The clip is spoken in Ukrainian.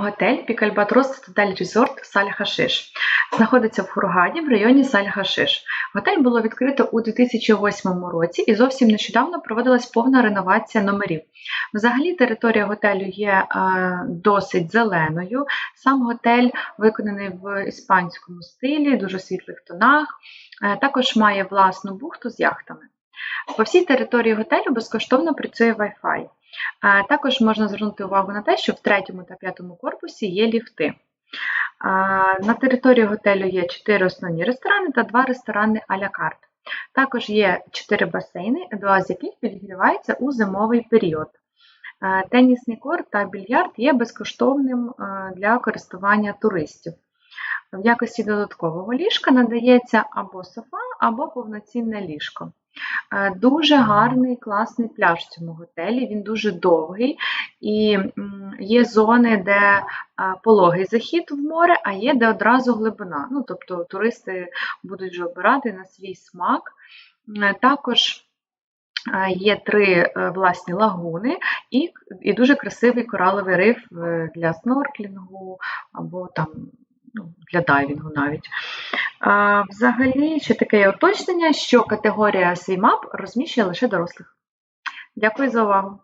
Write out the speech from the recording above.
Готель Пікальбатрос Цитадель Резорт Саль-Хашиш знаходиться в Хургаді в районі Саль-Хашиш. Готель було відкрито у 2008 році і зовсім нещодавно проводилась повна реновація номерів. Взагалі територія готелю є е, досить зеленою. Сам готель виконаний в іспанському стилі, дуже світлих тонах. Е, Також має власну бухту з яхтами. По всій території готелю безкоштовно працює Wi-Fi. Також можна звернути увагу на те, що в третьому та п'ятому корпусі є ліфти. На території готелю є 4 основні ресторани та 2 ресторани а-ля карт. Також є 4 басейни, два з яких підігріваються у зимовий період. Тенісний корт та більярд є безкоштовним для користування туристів. В якості додаткового ліжка надається або софа, або повноцінне ліжко. Е, Дуже гарний, класний пляж в цьому готелі. Він дуже довгий і є зони, де е, пологий захід в море, а є де одразу глибина. Ну, тобто туристи будуть вже обирати на свій смак. Е, Також є три власні лагуни і, і дуже красивий кораловий риф для снорклінгу або там ну, для дайвінгу навіть. Взагалі, ще таке уточнення, що категорія SWIMAP розміщує лише дорослих. Дякую за увагу!